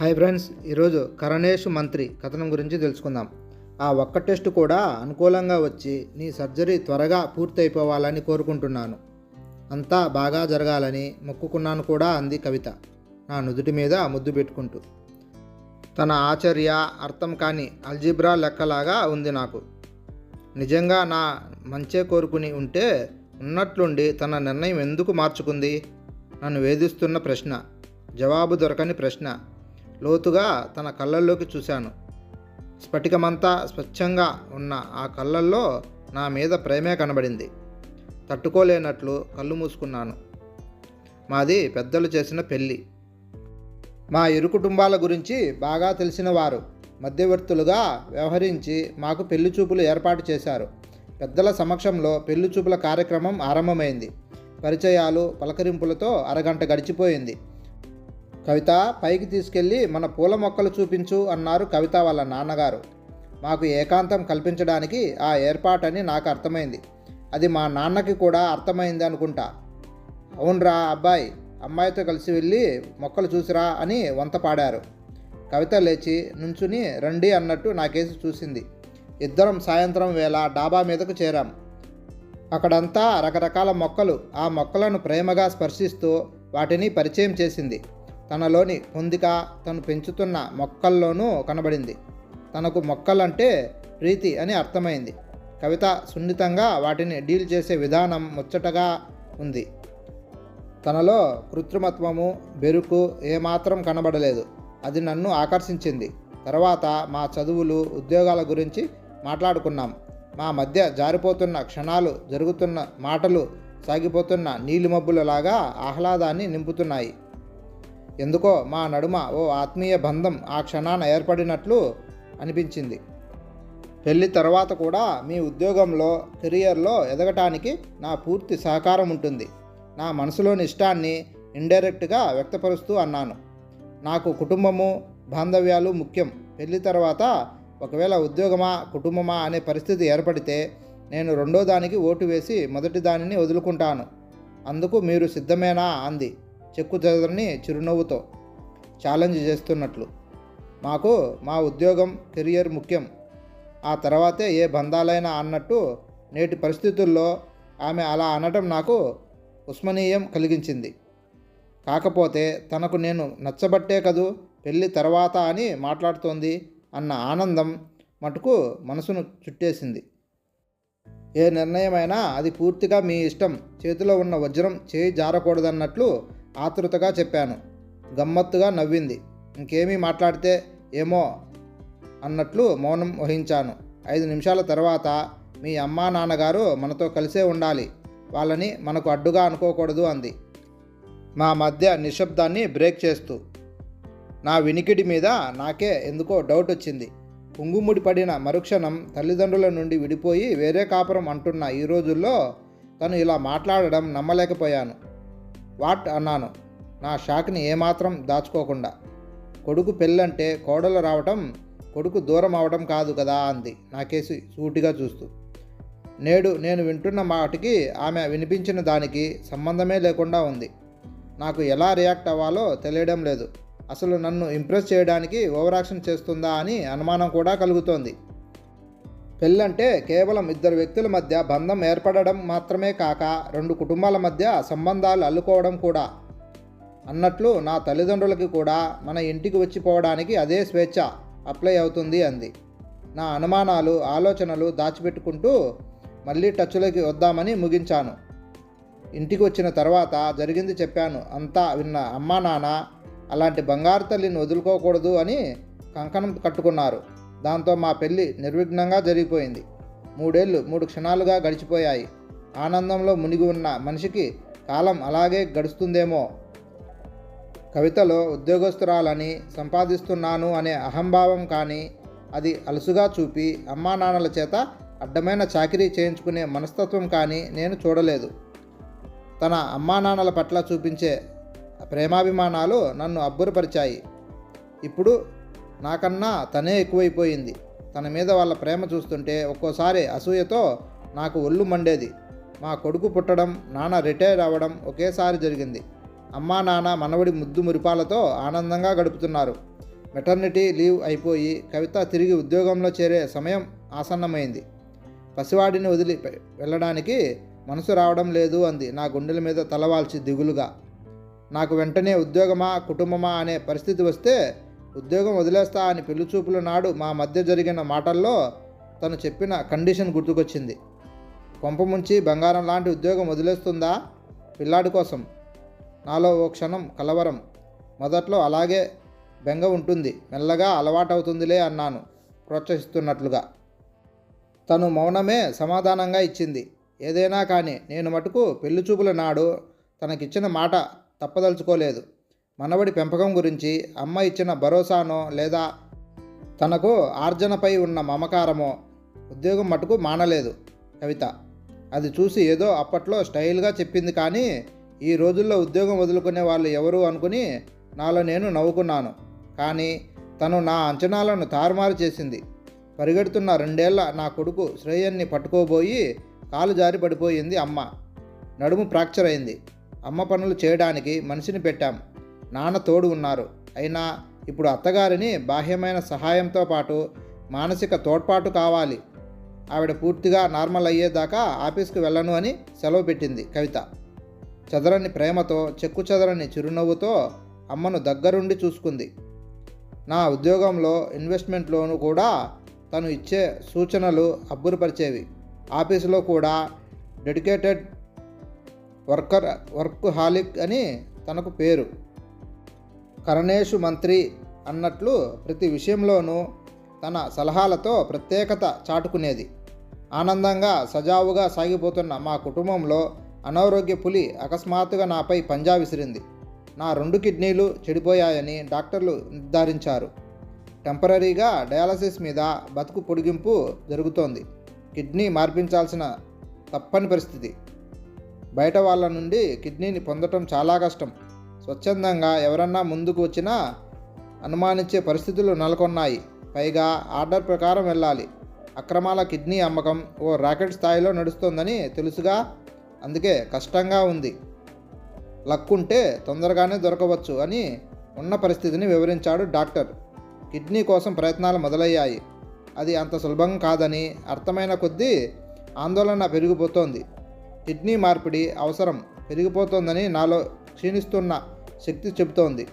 Hi friends ఈరోజు కరణేష్ మంత్రి కథనం గురించి తెలుసుకుందాం. ఆ ఒక్క టెస్ట్ కూడా అనుకూలంగా వచ్చి నీ సర్జరీ త్వరగా పూర్తయిపోవాలని కోరుకుంటున్నాను. అంతా బాగా జరగాలని మొక్కుకున్నాను కూడా అంది కవిత నా నుదుటి మీద ముద్దు పెట్టుకుంటూ. తన ఆచర్య అర్థం కాని అల్జిబ్రా లెక్కలాగా ఉంది నాకు. నిజంగా నా మంచే కోరుకుని ఉంటే ఉన్నట్లుండి తన నిర్ణయం ఎందుకు మార్చుకుంది? నన్ను వేధిస్తున్న ప్రశ్న జవాబు దొరకని ప్రశ్న. లోతుగా తన కళ్ళల్లోకి చూశాను. స్ఫటికమంతా స్వచ్ఛంగా ఉన్న ఆ కళ్ళల్లో నా మీద ప్రేమే కనబడింది. తట్టుకోలేనట్లు కళ్ళు మూసుకున్నాను. మాది పెద్దలు చేసిన పెళ్ళి. మా ఇరు కుటుంబాల గురించి బాగా తెలిసిన వారు మధ్యవర్తులుగా వ్యవహరించి మాకు పెళ్ళి చూపులు ఏర్పాటు చేశారు. పెద్దల సమక్షంలో పెళ్ళి చూపుల కార్యక్రమం ఆరంభమైంది. పరిచయాలు పలకరింపులతో అరగంట గడిచిపోయింది. కవిత పైకి తీసుకెళ్ళి మన పూల మొక్కలు చూపించు అన్నారు కవిత వాళ్ళ నాన్నగారు. మాకు ఏకాంతం కల్పించడానికి ఆ ఏర్పాటని నాకు అర్థమైంది. అది మా నాన్నకి కూడా అర్థమైంది అనుకుంటా. అవునరా అబ్బాయి అమ్మాయితో కలిసి వెళ్ళి మొక్కలు చూసిరా అని వంత పాడారు. కవిత లేచి నుంచుని రండి అన్నట్టు నాకేసి చూసింది. ఇద్దరం సాయంత్రం వేళ డాబా మీదకు చేరాం. అక్కడంతా రకరకాల మొక్కలు ఆ మొక్కలను ప్రేమగా స్పర్శిస్తూ వాటిని పరిచయం చేసింది. తనలోని పొందిక తను పెంచుతున్న మొక్కల్లోనూ కనబడింది. తనకు మొక్కలంటే ప్రీతి అని అర్థమైంది. కవిత సున్నితంగా వాటిని డీల్ చేసే విధానం ముచ్చటగా ఉంది. తనలో కృత్రిమత్వము బెరుకు ఏమాత్రం కనబడలేదు. అది నన్ను ఆకర్షించింది. తర్వాత మా చదువులు ఉద్యోగాల గురించి మాట్లాడుకున్నాం. మా మధ్య జారిపోతున్న క్షణాలు జరుగుతున్న మాటలు సాగిపోతున్న నీలిమబ్బులలాగా ఆహ్లాదాన్ని నింపుతున్నాయి. ఎందుకో మా నడుమ ఓ ఆత్మీయ బంధం ఆ క్షణాన ఏర్పడినట్లు అనిపించింది. పెళ్ళి తర్వాత కూడా మీ ఉద్యోగంలో కెరియర్లో ఎదగటానికి నా పూర్తి సహకారం ఉంటుంది. నా మనసులోని ఇష్టాన్ని ఇండైరెక్ట్గా వ్యక్తపరుస్తూ అన్నాను. నాకు కుటుంబము బాంధవ్యాలు ముఖ్యం. పెళ్ళి తర్వాత ఒకవేళ ఉద్యోగమా కుటుంబమా అనే పరిస్థితి ఏర్పడితే నేను రెండో దానికి ఓటు వేసి మొదటి దానిని వదులుకుంటాను. అందుకు మీరు సిద్ధమేనా? అంది. చెక్కు చెదరని చిరునవ్వుతో ఛాలెంజ్ చేస్తున్నట్లు. మాకు మా ఉద్యోగం కెరియర్ ముఖ్యం. ఆ తర్వాతే ఏ బంధాలైనా అన్నట్టు నేటి పరిస్థితుల్లో ఆమె అలా అనటం నాకు ఉస్మనీయం కలిగించింది. కాకపోతే తనకు నేను నచ్చబట్టే కదూ పెళ్ళి తర్వాత అని మాట్లాడుతోంది అన్న ఆనందం మటుకు మనసును చుట్టేసింది. ఏ నిర్ణయమైనా అది పూర్తిగా మీ ఇష్టం. చేతిలో ఉన్న వజ్రం చేయి జారకూడదన్నట్లు ఆతృతగా చెప్పాను. గమ్మత్తుగా నవ్వింది. ఇంకేమీ మాట్లాడితే ఏమో అన్నట్లు మౌనం వహించాను. ఐదు నిమిషాల తర్వాత మీ అమ్మా నాన్నగారు మనతో కలిసే ఉండాలి. వాళ్ళని మనకు అడ్డుగా అనుకోకూడదు అంది. మా మధ్య నిశ్శబ్దాన్ని బ్రేక్ చేస్తూ. నా వినికిడి మీద నాకే ఎందుకో డౌట్ వచ్చింది. కుంగుముడి పడిన మరుక్షణం తల్లిదండ్రుల నుండి విడిపోయి వేరే కాపురం అంటున్న ఈ రోజుల్లో తను ఇలా మాట్లాడడం నమ్మలేకపోయాను. వాట్ అన్నాను? నా షాక్ని ఏమాత్రం దాచుకోకుండా. కొడుకు పెళ్ళంటే కోడలు రావటం కొడుకు దూరం అవడం కాదు కదా అంది నాకేసి సూటిగా చూస్తూ. నేడు నేను వింటున్న మాటికి ఆమె వినిపించిన దానికి సంబంధమే లేకుండా ఉంది. నాకు ఎలా రియాక్ట్ అవ్వాలో తెలియడం లేదు. అసలు నన్ను ఇంప్రెస్ చేయడానికి ఓవరాక్షన్ చేస్తుందా అని అనుమానం కూడా కలుగుతోంది. పెళ్ళంటే కేవలం ఇద్దరు వ్యక్తుల మధ్య బంధం ఏర్పడడం మాత్రమే కాక రెండు కుటుంబాల మధ్య సంబంధాలు అల్లుకోవడం కూడా. అన్నట్లు నా తల్లిదండ్రులకి కూడా మన ఇంటికి వచ్చిపోవడానికి అదే స్వేచ్ఛ అప్లై అవుతుంది అంది. నా అనుమానాలు ఆలోచనలు దాచిపెట్టుకుంటూ మళ్ళీ టచ్లోకి వద్దామని ముగించాను. ఇంటికి వచ్చిన తర్వాత జరిగింది చెప్పాను. అంతా విన్న అమ్మా నాన్న అలాంటి బంగారు తల్లిని వదులుకోకూడదు అని కంకణం కట్టుకున్నారు. దాంతో మా పెళ్ళి నిర్విఘ్నంగా జరిగిపోయింది. మూడేళ్ళు మూడు క్షణాలుగా గడిచిపోయాయి. ఆనందంలో మునిగి ఉన్న మనిషికి కాలం అలాగే గడుస్తుందేమో. కవితలో ఉద్యోగస్తురాలని సంపాదిస్తున్నాను అనే అహంభావం కానీ అది అలసుగా చూపి అమ్మా నాన్నల చేత అడ్డమైన చాకిరీ చేయించుకునే మనస్తత్వం కానీ నేను చూడలేదు. తన అమ్మా నాన్నల పట్ల చూపించే ప్రేమాభిమానాలు నన్ను అబ్బురపరిచాయి. ఇప్పుడు నాకన్నా తనే ఎక్కువైపోయింది. తన మీద వాళ్ళ ప్రేమ చూస్తుంటే ఒక్కోసారి అసూయతో నాకు ఒళ్ళు మండేది. మా కొడుకు పుట్టడం నాన్న రిటైర్ అవ్వడం ఒకేసారి జరిగింది. అమ్మా నాన్న మనవడి ముద్దు మురిపాలతో ఆనందంగా గడుపుతున్నారు. మెటర్నిటీ లీవ్ అయిపోయి కవిత తిరిగి ఉద్యోగంలో చేరే సమయం ఆసన్నమైంది. పసివాడిని వదిలి వెళ్ళడానికి మనసు రావడం లేదు అంది నా గుండెల మీద తలవాల్చి దిగులుగా. నాకు వెంటనే ఉద్యోగమా కుటుంబమా అనే పరిస్థితి వస్తే ఉద్యోగం వదిలేస్తా అని పెళ్ళిచూపుల నాడు మా మధ్య జరిగిన మాటల్లో తను చెప్పిన కండిషన్ గుర్తుకొచ్చింది. కొంప ముంచి బంగారం లాంటి ఉద్యోగం వదిలేస్తుందా? పిల్లాడి కోసం. నాలో ఓ క్షణం కలవరం. మొదట్లో అలాగే బెంగ ఉంటుంది. మెల్లగా అలవాటవుతుందిలే అన్నాను ప్రోత్సహిస్తున్నట్లుగా. తను మౌనమే సమాధానంగా ఇచ్చింది. ఏదైనా కానీ నేను మటుకు పెళ్ళి చూపుల నాడు తనకిచ్చిన మాట తప్పదలుచుకోలేదు. మనవడి పెంపకం గురించి అమ్మ ఇచ్చిన భరోసానో లేదా తనకు ఆర్జనపై ఉన్న మమకారమో ఉద్యోగం మటుకు మానలేదు కవిత. అది చూసి ఏదో అప్పట్లో స్టైల్గా చెప్పింది కానీ ఈ రోజుల్లో ఉద్యోగం వదులుకునే వాళ్ళు ఎవరు అనుకుని నాలో నేను నవ్వుకున్నాను. కానీ తను నా అంచనాలను తారుమారు చేసింది. పరిగెడుతున్న రెండేళ్ళ నా కొడుకు శ్రేయన్ని పట్టుకోబోయి కాలు జారి పడిపోయింది అమ్మ. నడుము ఫ్రాక్చర్ అయింది. అమ్మ పనులు చేయడానికి మనిషిని పెట్టాం. నాన్న తోడు ఉన్నారు. అయినా ఇప్పుడు అత్తగారిని బాహ్యమైన సహాయంతో పాటు మానసిక తోడ్పాటు కావాలి. ఆవిడ పూర్తిగా నార్మల్ అయ్యేదాకా ఆఫీస్కి వెళ్ళను అని సెలవు పెట్టింది కవిత. చదరని ప్రేమతో చెక్కు చదరని చిరునవ్వుతో అమ్మను దగ్గరుండి చూసుకుంది. నా ఉద్యోగంలో ఇన్వెస్ట్మెంట్లోనూ కూడా తను ఇచ్చే సూచనలు అబ్బురపరిచేవి. ఆఫీసులో కూడా డెడికేటెడ్ వర్కర్ వర్క్ హాలిక్ అని తనకు పేరు. కరణేషు మంత్రి అన్నట్లు ప్రతి విషయంలోనూ తన సలహాలతో ప్రత్యేకత చాటుకునేది. ఆనందంగా సజావుగా సాగిపోతున్న మా కుటుంబంలో అనారోగ్య పులి అకస్మాత్తుగా నాపై పంజా విసిరింది. నా రెండు కిడ్నీలు చెడిపోయాయని డాక్టర్లు నిర్ధారించారు. టెంపరీగా డయాలసిస్ మీద బతుకు పొడిగింపు జరుగుతోంది. కిడ్నీ మార్పించాల్సిన తప్పని పరిస్థితి. బయట వాళ్ళ నుండి కిడ్నీని పొందటం చాలా కష్టం. స్వచ్ఛందంగా ఎవరన్నా ముందుకు వచ్చినా అనుమానించే పరిస్థితులు నెలకొన్నాయి. పైగా ఆర్డర్ ప్రకారం వెళ్ళాలి. అక్రమాల కిడ్నీ అమ్మకం ఓ రాకెట్ స్థాయిలో నడుస్తోందని తెలుసుగా అందుకే కష్టంగా ఉంది. లక్కుంటే తొందరగానే దొరకవచ్చు అని ఉన్న పరిస్థితిని వివరించాడు డాక్టర్. కిడ్నీ కోసం ప్రయత్నాలు మొదలయ్యాయి. అది అంత సులభం కాదని అర్థమైన కొద్దీ ఆందోళన పెరిగిపోతోంది. కిడ్నీ మార్పిడి అవసరం పెరిగిపోతోందని నాలో క్షీణిస్తున్న శక్తి చెబుతోంది.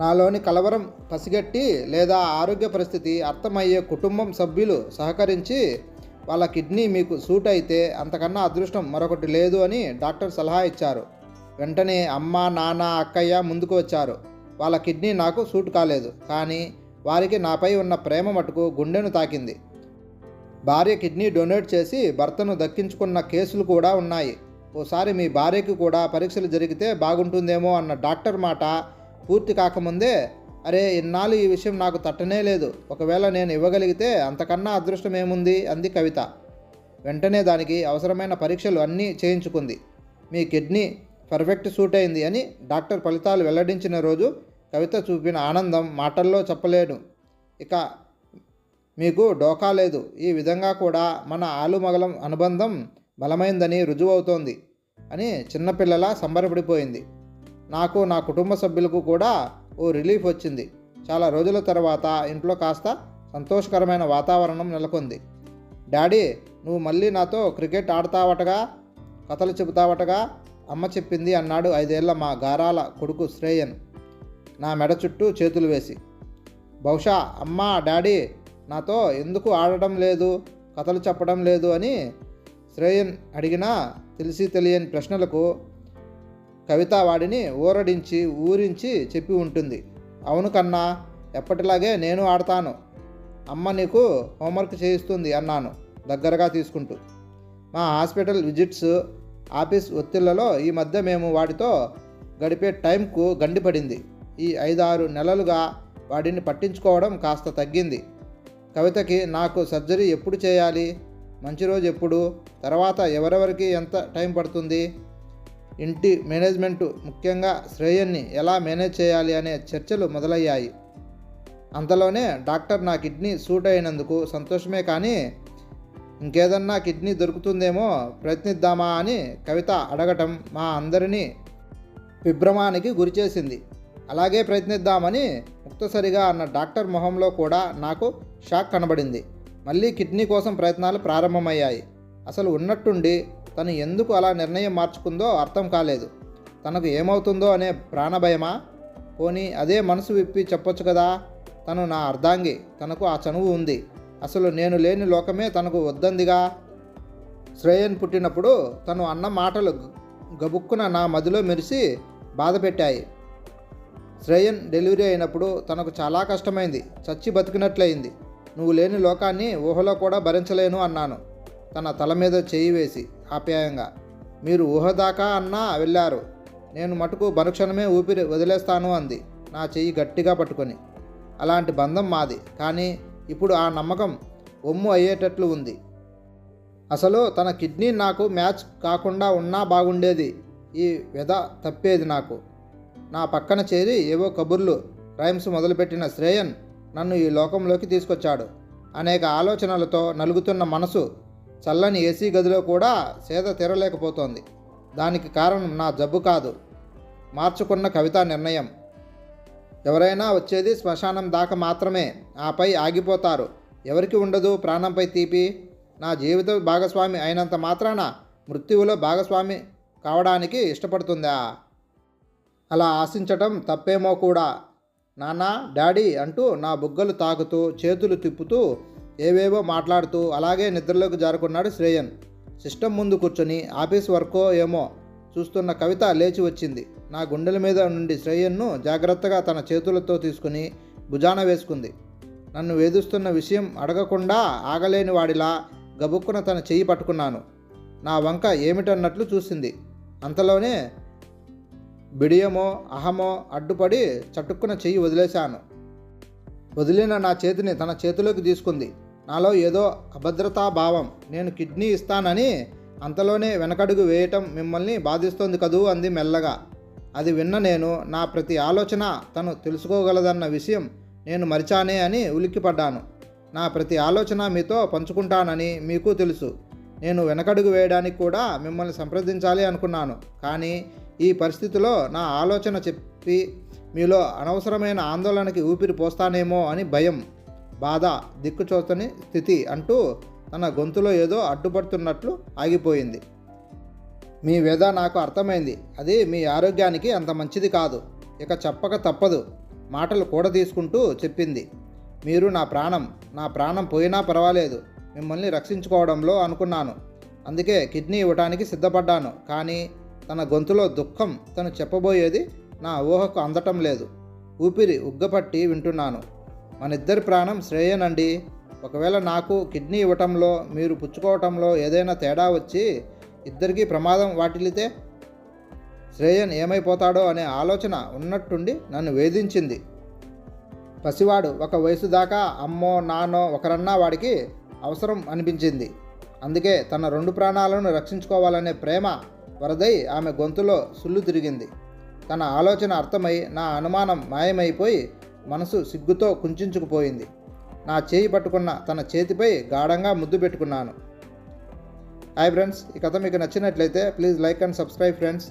నాలోని కలవరం పసిగట్టి లేదా ఆరోగ్య పరిస్థితి అర్థమయ్యే కుటుంబం సభ్యులు సహకరించి వాళ్ళ కిడ్నీ మీకు సూట్ అయితే అంతకన్నా అదృష్టం మరొకటి లేదు అని డాక్టర్ సలహా ఇచ్చారు. వెంటనే అమ్మ నాన్న అక్కయ్య ముందుకు వచ్చారు. వాళ్ళ కిడ్నీ నాకు సూట్ కాలేదు. కానీ వారికి నాపై ఉన్న ప్రేమ మటుకు గుండెను తాకింది. భార్య కిడ్నీ డొనేట్ చేసి భర్తను దక్కించుకున్న కేసులు కూడా ఉన్నాయి. ఓసారి మీ భార్యకి కూడా పరీక్షలు జరిగితే బాగుంటుందేమో అన్న డాక్టర్ మాట పూర్తి కాకముందే అరే ఇన్నాళ్ళు ఈ విషయం నాకు తట్టనే లేదు. ఒకవేళ నేను ఇవ్వగలిగితే అంతకన్నా అదృష్టం ఏముంది? అంది కవిత. వెంటనే దానికి అవసరమైన పరీక్షలు అన్నీ చేయించుకుంది. మీ కిడ్నీ పర్ఫెక్ట్ సూట్ అయింది అని డాక్టర్ ఫలితాలు వెల్లడించిన రోజు కవిత చూపిన ఆనందం మాటల్లో చెప్పలేను. ఇక మీకు డోకా లేదు. ఈ విధంగా కూడా మన ఆలుమగలం అనుబంధం బలమైందని రుజువవుతోంది అని చిన్నపిల్లలా సంబరపడిపోయింది. నాకు నా కుటుంబ సభ్యులకు కూడా ఓ రిలీఫ్ వచ్చింది. చాలా రోజుల తర్వాత ఇంట్లో కాస్త సంతోషకరమైన వాతావరణం నెలకొంది. డాడీ నువ్వు మళ్ళీ నాతో క్రికెట్ ఆడతావటగా కథలు చెబుతావటగా అమ్మ చెప్పింది అన్నాడు ఐదేళ్ళ మా గారాల కొడుకు శ్రేయన్. నా మెడ చుట్టూ చేతులు వేసి. బహుశా అమ్మ డాడీ నాతో ఎందుకు ఆడడం లేదు కథలు చెప్పడం లేదు అని శ్రేయన్ అడిగినా తెలిసి తెలియని ప్రశ్నలకు కవిత వాడిని ఊరడించి ఊరించి చెప్పి ఉంటుంది. అవును కన్నా ఎప్పటిలాగే నేను ఆడతాను. అమ్మ నీకు హోంవర్క్ చేయిస్తుంది అన్నాను దగ్గరగా తీసుకుంటూ. మా హాస్పిటల్ విజిట్స్ ఆఫీస్ ఒత్తిళ్ళలో ఈ మధ్య మేము వాడితో గడిపే టైంకు గండిపడింది ఈ ఐదారు నెలలుగా వాడిని పట్టించుకోవడం కాస్త తగ్గింది. కవితకి నాకు సర్జరీ ఎప్పుడు చేయాలి? మంచి రోజు ఎప్పుడు? తర్వాత ఎవరెవరికి ఎంత టైం పడుతుంది? ఇంటి మేనేజ్మెంటు ముఖ్యంగా శ్రేయన్ని ఎలా మేనేజ్ చేయాలి అనే చర్చలు మొదలయ్యాయి. అంతలోనే డాక్టర్ నా కిడ్నీ సూట్ అయినందుకు సంతోషమే కానీ ఇంకేదన్నా కిడ్నీ దొరుకుతుందేమో ప్రయత్నిద్దామా అని కవిత అడగటం మా అందరినీ విభ్రమానికి గురిచేసింది. అలాగే ప్రయత్నిద్దామని ముక్తసరిగా అన్న డాక్టర్ మొహంలో కూడా నాకు షాక్ కనబడింది. మళ్ళీ కిడ్నీ కోసం ప్రయత్నాలు ప్రారంభమయ్యాయి. అసలు ఉన్నట్టుండి తను ఎందుకు అలా నిర్ణయం మార్చుకుందో అర్థం కాలేదు. తనకు ఏమవుతుందో అనే ప్రాణభయమా? పోనీ అదే మనసు విప్పి చెప్పొచ్చు కదా? తను నా అర్ధాంగి తనకు ఆ చనువు ఉంది. అసలు నేను లేని లోకమే తనకు వద్దందిగా? శ్రేయన్ పుట్టినప్పుడు తను అన్న మాటలు గబుక్కున నా మదిలో మెరిసి బాధ పెట్టాయి శ్రేయన్ డెలివరీ అయినప్పుడు తనకు చాలా కష్టమైంది. చచ్చి బతికినట్లయింది. నువ్వు లేని లోకాన్ని ఊహలో కూడా భరించలేను అన్నాను. తన తల మీద చేయి వేసి ఆప్యాయంగా మీరు ఊహ దాకా అన్నా వెళ్ళారు. నేను మటుకు మరుక్షణమే ఊపిరి వదిలేస్తాను అంది నా చెయ్యి గట్టిగా పట్టుకొని. అలాంటి బంధం మాది కానీ ఇప్పుడు ఆ నమ్మకం ఒమ్ము అయ్యేటట్లు ఉంది. అసలు తన కిడ్నీ నాకు మ్యాచ్ కాకుండా ఉన్నా బాగుండేది ఈ వ్యధ తప్పేది నాకు. నా పక్కన చేరి ఏవో కబుర్లు రైమ్స్ మొదలుపెట్టిన శ్రేయన్ నన్ను ఈ లోకంలోకి తీసుకొచ్చాడు. అనేక ఆలోచనలతో నలుగుతున్న మనసు చల్లని ఏసీ గదిలో కూడా సేద తీరలేకపోతోంది. దానికి కారణం నా జబ్బు కాదు. మార్చుకున్న కవితా నిర్ణయం. ఎవరైనా వచ్చేది శ్మశానం దాకా మాత్రమే. ఆపై ఆగిపోతారు. ఎవరికి ఉండదు ప్రాణంపై తీపి. నా జీవిత భాగస్వామి అయినంత మాత్రాన మృత్యువులో భాగస్వామి కావడానికి ఇష్టపడుతుందా? అలా ఆశించటం తప్పేమో కూడా. నానా డాడీ అంటూ నా బుగ్గలు తాకుతూ చేతులు తిప్పుతూ ఏవేవో మాట్లాడుతూ అలాగే నిద్రలోకి జారుకున్నాడు శ్రేయన్. సిస్టమ్ ముందు కూర్చొని ఆఫీస్ వర్కో ఏమో చూస్తున్న కవిత లేచి వచ్చింది. నా గుండెల మీద నుండి శ్రేయన్ను జాగ్రత్తగా తన చేతులతో తీసుకుని భుజాన వేసుకుంది. నన్ను వేధిస్తున్న విషయం అడగకుండా ఆగలేని వాడిలా గబుక్కున తన చెయ్యి పట్టుకున్నాను. నా వంక ఏమిటన్నట్లు చూసింది. అంతలోనే బిడియమో అహమో అడ్డుపడి చటుక్కున చెయ్యి వదిలేశాను. వదిలిన నా చేతిని తన చేతిలోకి తీసుకుంది. నాలో ఏదో అభద్రతా భావం. నేను కిడ్నీ ఇస్తానని అంతలోనే వెనకడుగు వేయటం మిమ్మల్ని బాధిస్తోంది కదూ అంది మెల్లగా. అది విన్న నేను నా ప్రతి ఆలోచన తను తెలుసుకోగలదన్న విషయం నేను మరిచానే అని ఉలిక్కిపడ్డాను. నా ప్రతి ఆలోచన మీతో పంచుకుంటానని మీకు తెలుసు. నేను వెనకడుగు వేయడానికి కూడా మిమ్మల్ని సంప్రదించాలి అనుకున్నాను. కానీ ఈ పరిస్థితిలో నా ఆలోచన చెప్పి మీలో అనవసరమైన ఆందోళనకి ఊపిరి పోస్తానేమో అని భయం బాధ దిక్కుచోతని స్థితి అంటూ తన గొంతులో ఏదో అడ్డుపడుతున్నట్లు ఆగిపోయింది. మీ వ్యధ నాకు అర్థమైంది. అది మీ ఆరోగ్యానికి అంత మంచిది కాదు. ఇక చెప్పక తప్పదు. మాటలు కూడా తీసుకుంటూ చెప్పింది. మీరు నా ప్రాణం నా ప్రాణం పోయినా పర్వాలేదు. మిమ్మల్ని రక్షించుకోవడంలో అనుకున్నాను. అందుకే కిడ్నీ ఇవ్వడానికి సిద్ధపడ్డాను. కానీ తన గొంతులో దుఃఖం తను చెప్పబోయేది నా ఊహకు అందటం లేదు. ఊపిరి ఉగ్గపట్టి వింటున్నాను. మనిద్దరి ప్రాణం శ్రేయనండి. ఒకవేళ నాకు కిడ్నీ ఇవ్వటంలో మీరు పుచ్చుకోవటంలో ఏదైనా తేడా వచ్చి ఇద్దరికీ ప్రమాదం వాటిల్లితే శ్రేయన్ ఏమైపోతాడో అనే ఆలోచన ఉన్నట్టుండి నన్ను వేధించింది. పసివాడు ఒక వయసు దాకా అమ్మో నాన్నో ఒకరన్నా వాడికి అవసరం అనిపించింది. అందుకే తన రెండు ప్రాణాలను రక్షించుకోవాలనే ప్రేమ వరదై ఆమె గొంతులో సుళ్ళు తిరిగింది. తన ఆలోచన అర్థమై నా అనుమానం మాయమైపోయి మనసు సిగ్గుతో కుంచుకుపోయింది. నా చేయి పట్టుకున్న తన చేతిపై గాఢంగా ముద్దు పెట్టుకున్నాను. హాయ్ ఫ్రెండ్స్ ఈ కథ మీకు నచ్చినట్లయితే please like and subscribe friends.